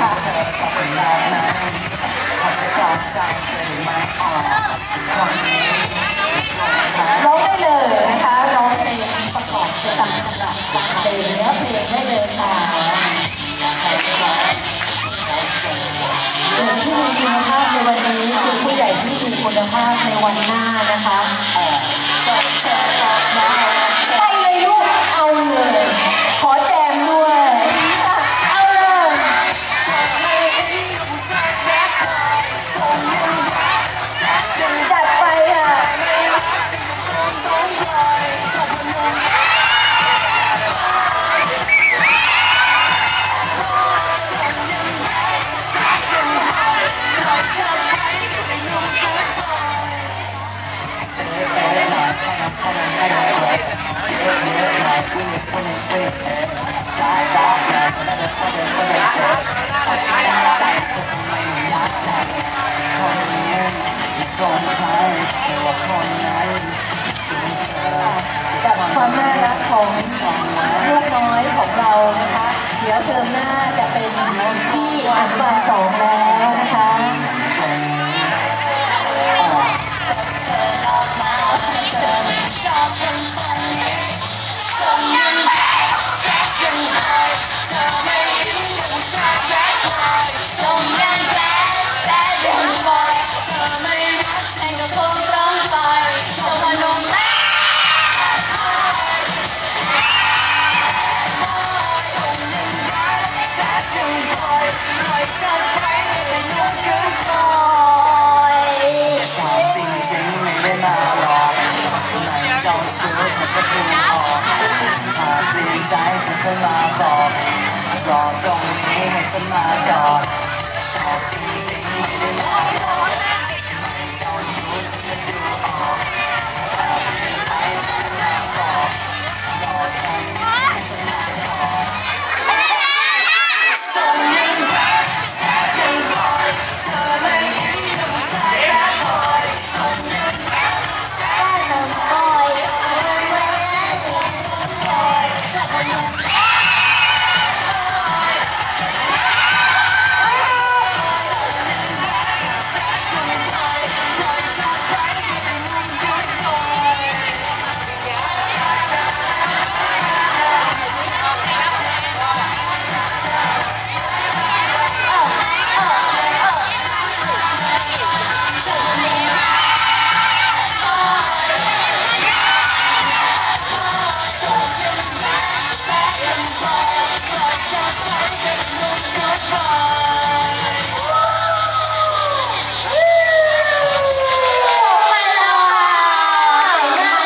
แบบไหนขอใช้ฝากใจเธอได้ไหมอ่อนคนนี้ร้องได้เลยนะคะ ร้องเพลงประกอบจะตามจังหวะตามเพลงเนื้อเพลงได้เลยค่ะใครใครพบเด็กที่มีคุณภาพในวันนี้คือผู้ใหญ่ที่มีคุณภาพในวันหน้านะคะ กับความน่ารักของลูกน้อยของเรานะคะ เดี๋ยวเทอมหน้าจะเป็นที่อนุบาลสองแล้ว จ้าชู้อจะก็ปูออกถ้าเปลี่ยนใจจะก็มาบอกรอตรงนี้ให้เธอมาก่อนชอบจริงๆไม่ได้หลอกเจ้าชู้